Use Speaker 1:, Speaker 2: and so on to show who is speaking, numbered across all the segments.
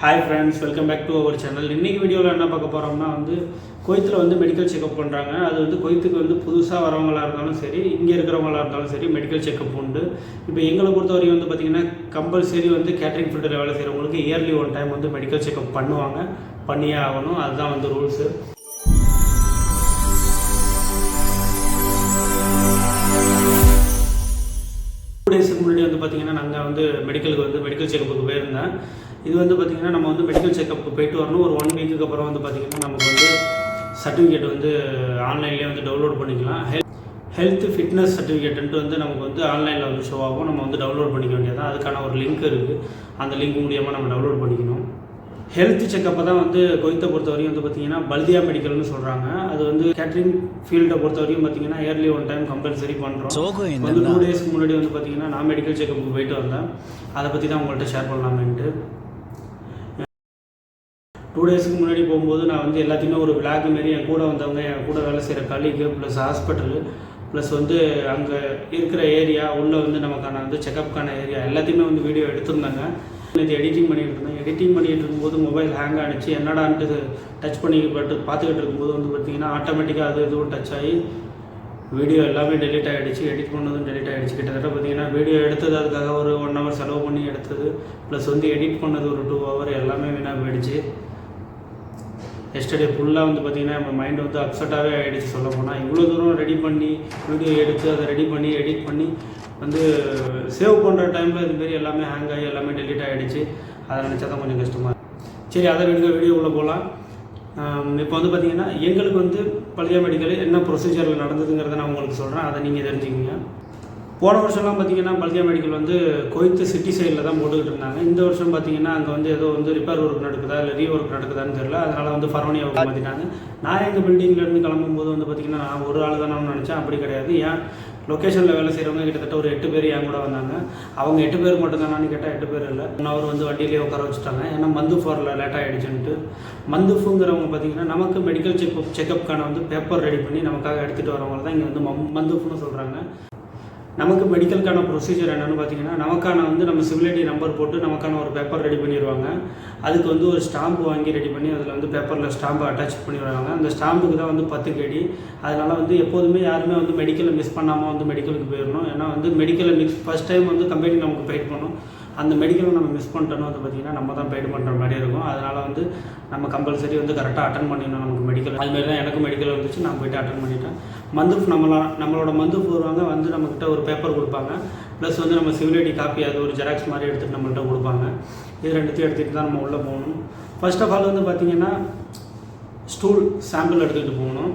Speaker 1: Hi friends welcome back to our channel இன்றைக்கி வீடியோவில் என்ன பார்க்க போகிறோம்னா வந்து கொய்த்தில் வந்து மெடிக்கல் செக்கப் பண்ணுறாங்க அது வந்து கொய்த்துக்கு வந்து புதுசாக வரவங்களா இருந்தாலும் சரி இங்கே இருக்கிறவங்களா இருந்தாலும் சரி மெடிக்கல் செக்கப் உண்டு. இப்போ எங்களை பொறுத்த வரைக்கும் வந்து பார்த்திங்கன்னா கம்பல்சரி வந்து கேட்டரிங் ஃபீல்டில் வேலை செய்கிறவங்களுக்கு இயர்லி ஒன் டைம் வந்து மெடிக்கல் செக்கப் பண்ணுவாங்க. பண்ணியே ஆகணும். அதுதான் வந்து ரூல்ஸு டூ டேஸுக்கு முன்னாடி வந்து பார்த்தீங்கன்னா நாங்கள் வந்து மெடிக்கலுக்கு வந்து மெடிக்கல் செக்அப்புக்கு போயிருந்தேன். இது வந்து பார்த்தீங்கன்னா நம்ம வந்து மெடிக்கல் செக்கப்புக்கு போயிட்டு வரணும். ஒரு ஒன் வீக்குக்கு அப்புறம் வந்து பார்த்தீங்கன்னா நமக்கு வந்து சர்டிஃபிகேட் வந்து ஆன்லைன்லேயே வந்து டவுன்லோட் பண்ணிக்கலாம். ஹெல்த் ஹெல்த் ஃபிட்னஸ் சர்டிஃபிகேட்டுன்ட்டு வந்து நமக்கு வந்து ஆன்லைனில் வந்து ஷோ ஆகும். நம்ம வந்து டவுன்லோட் பண்ணிக்க வேண்டியதான் அதுக்கான ஒரு லிங்க் இருக்குது அந்த லிங்க் மூலியமாக நம்ம டவுன்லோட் பண்ணிக்கணும். ஹெல்த் செக்கப்பை தான் வந்து கொய்த்தை பொறுத்த வரையும் வந்து பார்த்தீங்கன்னா பல்தியா மெடிக்கல்னு சொல்கிறாங்க அது வந்து கேட்ரிங் ஃபீல்டை பொறுத்த வரையும் பார்த்தீங்கன்னா இயர்லி ஒன் டைம் கம்பல்சரி பண்ணுறோம் வந்து டூ டேஸ்க்கு முன்னாடி வந்து பார்த்தீங்கன்னா நான் மெடிக்கல் செக்கப்புக்கு போயிட்டு வந்தேன். அதை பற்றி தான் உங்கள்கிட்ட ஷேர் பண்ணலாமேன்ட்டு. டூ டேஸ்க்கு முன்னாடி போகும்போது நான் வந்து எல்லாத்தையுமே ஒரு விளாக் மாரி என் கூட வந்தவங்க என் கூட வேலை செய்கிற கலீக்கு ப்ளஸ் ஹாஸ்பிட்டலு ப்ளஸ் வந்து அங்கே இருக்கிற ஏரியா உள்ளே வந்து நமக்கான வந்து செக்கப்புக்கான ஏரியா எல்லாத்தையுமே வந்து வீடியோ எடுத்திருந்தாங்க. இது எடிட்டிங் பண்ணிகிட்டு இருந்தேன். எடிட்டிங் பண்ணிகிட்டு இருக்கும்போது மொபைல் ஹேங் ஆகிடுச்சு என்னடான்ட்டு டச் பண்ணிக்கிட்டு பார்த்துக்கிட்டு இருக்கும்போது வந்து பார்த்தீங்கன்னா ஆட்டோமேட்டிக்காக அது இதுவும் டச் ஆகி வீடியோ எல்லாமே டெலிட் ஆகிடுச்சு எடிட் பண்ணதும் டெலிட் ஆகிடுச்சு கிட்டத்தட்ட பார்த்தீங்கன்னா வீடியோ எடுத்தது அதுக்காக ஒரு ஒன் ஹவர் செலவு பண்ணி எடுத்தது. ப்ளஸ் வந்து எடிட் பண்ணது ஒரு டூ ஹவர் எல்லாமே வீணாக போயிடுச்சு. எஸ்டர்டே ஃபுல்லாக வந்து பார்த்தீங்கன்னா நம்ம மைண்ட் வந்து அப்செட்டாகவே ஆகிடுச்சு சொல்ல போனால் இவ்வளோ தூரம் ரெடி பண்ணி வீடியோ எடுத்து அதை ரெடி பண்ணி எடிட் பண்ணி வந்து சேவ் பண்ணுற டைமில் இதுமாரி எல்லாமே ஹேங் ஆகி எல்லாமே டெலிட் ஆகிடுச்சு அதை நினச்சா தான் கொஞ்சம் கஷ்டமாக சரி அதை வீடியோ வீடியோக்குள்ளே போகலாம் இப்போ வந்து பார்த்தீங்கன்னா எங்களுக்கு வந்து பழைய மெடிக்கல் என்ன ப்ரொசீஜரில் நடந்ததுங்கிறத நான் உங்களுக்கு சொல்கிறேன் அதை நீங்கள் தெரிஞ்சுக்கிங்க. போன வருஷம்லாம் பார்த்தீங்கன்னா பல்தியா மெடிக்கல் வந்து கொய்த்து சிட்டி சைடில் தான் போட்டுக்கிட்டு இருந்தாங்க. இந்த வருஷம் பார்த்தீங்கன்னா அங்கே வந்து ஏதோ வந்து ரிப்பேர் ஒர்க் நடக்குதா இல்லை ரீ ஒர்க் நடக்குதான்னு தெரியல. அதனால் வந்து ஃபரோனியாவுக்கு மாற்றிட்டாங்க நான் எங்கள் பில்டிங்லேருந்து கிளம்பும்போது வந்து பார்த்தீங்கன்னா நான் ஒரு ஆள் தானே நினச்சேன். அப்படி கிடையாது. ஏன்? லொக்கேஷனில் வேலை செய்கிறவங்க கிட்டத்தட்ட ஒரு எட்டு பேர் என் கூட வந்தாங்க. அவங்க எட்டு பேர் மட்டும்தானான்னு கேட்டால் எட்டு பேர் இல்லை. ஒன் அவர் வந்து வண்டியிலே உட்கார வச்சுட்டாங்க. ஏன்னா மந்து ஃபோரில் லேட் ஆகிடுச்சுன்ட்டு மந்துஃபுங்கிறவங்க பார்த்தீங்கன்னா நமக்கு மெடிக்கல் செக்அப் செக்கப்புக்கான வந்து பேப்பர் ரெடி பண்ணி நமக்காக எடுத்துகிட்டு வரவங்க தான் இங்கே வந்து மம் மந்துஃப்னு சொல்கிறாங்க நமக்கு மெடிக்கலுக்கான ப்ரொசீஜர் என்னென்னு பார்த்தீங்கன்னா நமக்கான வந்து நம்ம சிவிலிட்டி நம்பர் போட்டு நமக்கான ஒரு பேப்பர் ரெடி பண்ணிடுவாங்க. அதுக்கு வந்து ஒரு ஸ்டாம்பு வாங்கி ரெடி பண்ணி அதில் வந்து பேப்பரில் ஸ்டாம்பை அட்டாச் பண்ணிடுவாங்க. அந்த ஸ்டாம்புக்கு தான் வந்து பத்து கேடி அதனால் வந்து எப்போதுமே யாருமே வந்து மெடிக்கலை மிஸ் பண்ணாமல் வந்து மெடிக்கலுக்கு போயிடணும். ஏன்னா வந்து மெடிக்கலை மிக்ஸ் ஃபஸ்ட் டைம் வந்து கம்பெனி நமக்கு பெயிட் பண்ணும். அந்த மெடிக்கலை நம்ம மிஸ் பண்ணிட்டோம்னு வந்து பார்த்திங்கன்னா நம்ம தான் பெய்ட் பண்ணுற மாதிரி இருக்கும். அதனால் வந்து நம்ம கம்பல்சரி வந்து கரெக்டாக அட்டன் பண்ணிடணும் நமக்கு மெடிக்கல் அதுமாரி தான் எனக்கும் மெடிக்கல் வந்துச்சு. நான் போயிட்டு அட்டன் பண்ணிட்டேன். மந்த் நம்மளா நம்மளோட மந்துஃப் வருவாங்க வந்து நம்மக்கிட்ட ஒரு பேப்பர் கொடுப்பாங்க. ப்ளஸ் வந்து நம்ம சிவிலிட்டி காப்பி அது ஒரு ஜெராக்ஸ் மாதிரி எடுத்துகிட்டு நம்மள்கிட்ட கொடுப்பாங்க. இது ரெண்டுத்தையும் எடுத்துகிட்டு தான் நம்ம உள்ளே போகணும். ஃபர்ஸ்ட் ஆஃப் ஆல் வந்து பார்த்திங்கன்னா ஸ்டூல் சாம்பிள் எடுத்துக்கிட்டு போகணும்.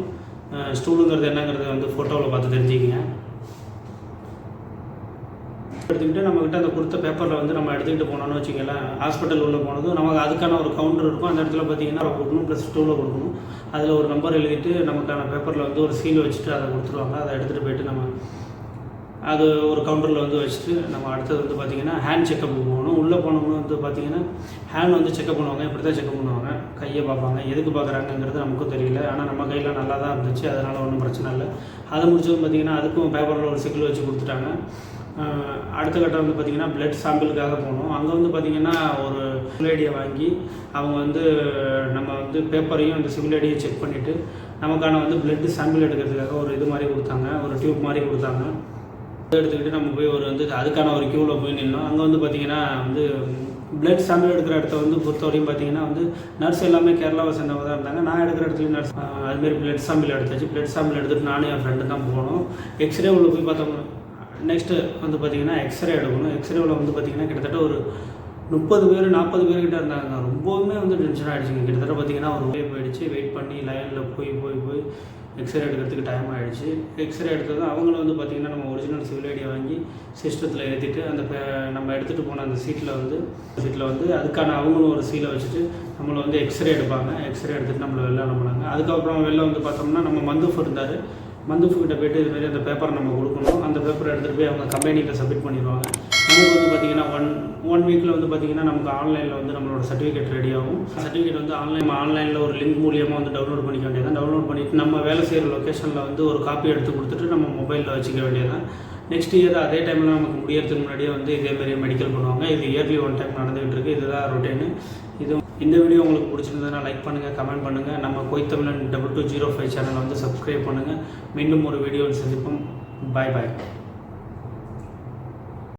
Speaker 1: ஸ்டூலுங்கிறது என்னங்கிறத வந்து ஃபோட்டோவில் பார்த்து தெரிஞ்சுக்கிங்க. எடுத்துக்கிட்டு நம்மக்கிட்ட அந்த கொடுத்த பேப்பரில் வந்து நம்ம எடுத்துக்கிட்டு போனோம்னு வச்சுக்கலாம் ஹாஸ்பிட்டல் உள்ளே போனதும் நமக்கு அதுக்கான ஒரு கவுண்டர் இருக்கும். அந்த இடத்துல பார்த்தீங்கன்னா அதை கொடுக்கணும் ப்ளஸ் டூவில் கொடுக்கணும். அதில் ஒரு நம்பர் எழுதிட்டு நமக்கான பேப்பரில் வந்து ஒரு சீல் வச்சுட்டு அதை கொடுத்துருவாங்க. அதை எடுத்துகிட்டு போயிட்டு நம்ம அது ஒரு கவுண்டரில் வந்து வச்சுட்டு நம்ம அடுத்தது வந்து பார்த்திங்கன்னா ஹேண்ட் செக்கப் போகணும். உள்ளே போனோம்னு வந்து பார்த்திங்கன்னா ஹேண்ட் வந்து செக்கப் பண்ணுவாங்க. இப்படி தான் செக்கப் பண்ணுவாங்க. கையை பார்ப்பாங்க. எதுக்கு பார்க்குறாங்கங்கிறது நமக்கும் தெரியல. ஆனால் நம்ம கையில் நல்லா தான் இருந்துச்சு. அதனால் ஒன்றும் பிரச்சனை இல்லை. அதை முடிச்சதும் பார்த்திங்கன்னா அதுக்கும் பேப்பரில் ஒரு சிக்கல் வச்சு கொடுத்துட்டாங்க. அடுத்த கட்டம் வந்து பார்த்திங்கன்னா பிளட் சாம்பிளுக்காக போனோம் அங்கே வந்து பார்த்திங்கன்னா ஒரு சிவிலேடியை வாங்கி அவங்க வந்து நம்ம வந்து பேப்பரையும் அந்த சிவிலேடியை செக் பண்ணிவிட்டு நமக்கான வந்து பிளட் சாம்பிள் எடுக்கிறதுக்காக ஒரு இது மாதிரி கொடுத்தாங்க. ஒரு டியூப் மாதிரி கொடுத்தாங்க. எடுத்துக்கிட்டு நம்ம போய் ஒரு வந்து அதுக்கான ஒரு க்யூவில் போய் நின்னோம். அங்கே வந்து பார்த்திங்கன்னா வந்து பிளட் சாம்பிள் எடுக்கிற இடத்த வந்து பொறுத்த வரையும் பார்த்தீங்கன்னா வந்து நர்ஸ் எல்லாமே கேரளாவை சேர்ந்தவங்க தான் இருந்தாங்க. நான் எடுக்கிற இடத்துல நர்ஸ் அதுமாரி பிளட் சாம்பிள் எடுத்தாச்சு. பிளட் சாம்பிள் எடுத்துகிட்டு நானும் என் ஃப்ரெண்டு தான் போனோம். எக்ஸ்ரே உள்ள போய் பார்த்தோம்னா நெக்ஸ்ட்டு வந்து பார்த்திங்கன்னா எக்ஸ்ரே எடுக்கணும். எக்ஸ்ரேவில் வந்து பார்த்திங்கன்னா கிட்டத்தட்ட ஒரு முப்பது பேர் நாற்பது பேர்கிட்ட இருந்தாங்க. ரொம்பவுமே வந்து டென்ஷன் ஆகிடுச்சிங்க கிட்டத்தட்ட பார்த்திங்கன்னா ஒரு வே போயிடுச்சு. வெயிட் பண்ணி லைனில் போய் போய் போய் எக்ஸ்ரே எடுக்கிறதுக்கு டைம் ஆகிடுச்சு எக்ஸ்ரே எடுத்ததும் அவங்களும் வந்து பார்த்திங்கன்னா நம்ம ஒரிஜினல் சிவில் ஐடியை வாங்கி சிஸ்டத்தில் ஏற்றிட்டு அந்த நம்ம எடுத்துகிட்டு போன அந்த சீட்டில் வந்து சீட்டில் வந்து அதுக்கான அவங்களும் ஒரு சீலை வச்சுட்டு நம்மளை வந்து எக்ஸ்ரே எடுப்பாங்க. எக்ஸ்ரே எடுத்துகிட்டு நம்மளை வெளில அனுப்புனாங்க. அதுக்கப்புறம் வெளில வந்து பார்த்தோம்னா நம்ம மந்துஃப் இருந்தார். மந்துஃப் கிட்ட போயிட்டு இதுமாரி அந்த பேப்பரை நம்ம கொடுக்கணும். அந்த பேப்பரை எடுத்துகிட்டு போய் அவங்க கம்பெனியில் சப்மிட் பண்ணிடுவாங்க. நமக்கு வந்து பார்த்திங்கன்னா ஒன் ஒன் வீக்கில் வந்து பார்த்திங்கன்னா நமக்கு ஆன்லைனில் வந்து நம்மளோட சர்டிஃபிகேட் ரெடி ஆகும். சர்டிஃபிகேட் வந்து ஆன்லைன் ஆன்லைனில் ஒரு லிங்க் மூலியமாக வந்து டவுன்லோட் பண்ணிக்க வேண்டியதான் டவுன்லோட் பண்ணிவிட்டு நம்ம வேலை செய்கிற லொக்கேஷனில் வந்து ஒரு காப்பி எடுத்து கொடுத்துட்டு நம்ம மொபைலில் வச்சுக்க வேண்டியதான் நெக்ஸ்ட் இயர் அதே டைமில் நமக்கு முடியறதுக்கு முன்னாடியே வந்து இதேமாரி மெடிக்கல் பண்ணுவாங்க. இது இயர்லி ஒன் டைம் நடந்துகிட்டு இருக்குது இதுதான் ரொட்டீனு இது இந்த வீடியோ உங்களுக்கு பிடிச்சிருந்ததுன்னா லைக் பண்ணுங்கள் கமெண்ட் பண்ணுங்கள் நம்ம கொய்த்தமிழன் டபுள் டூ ஜீரோ ஃபைவ் சேனலை வந்து சப்ஸ்கிரைப் பண்ணுங்கள் மீண்டும் ஒரு வீடியோவில் சந்திப்போம். பாய் பாய்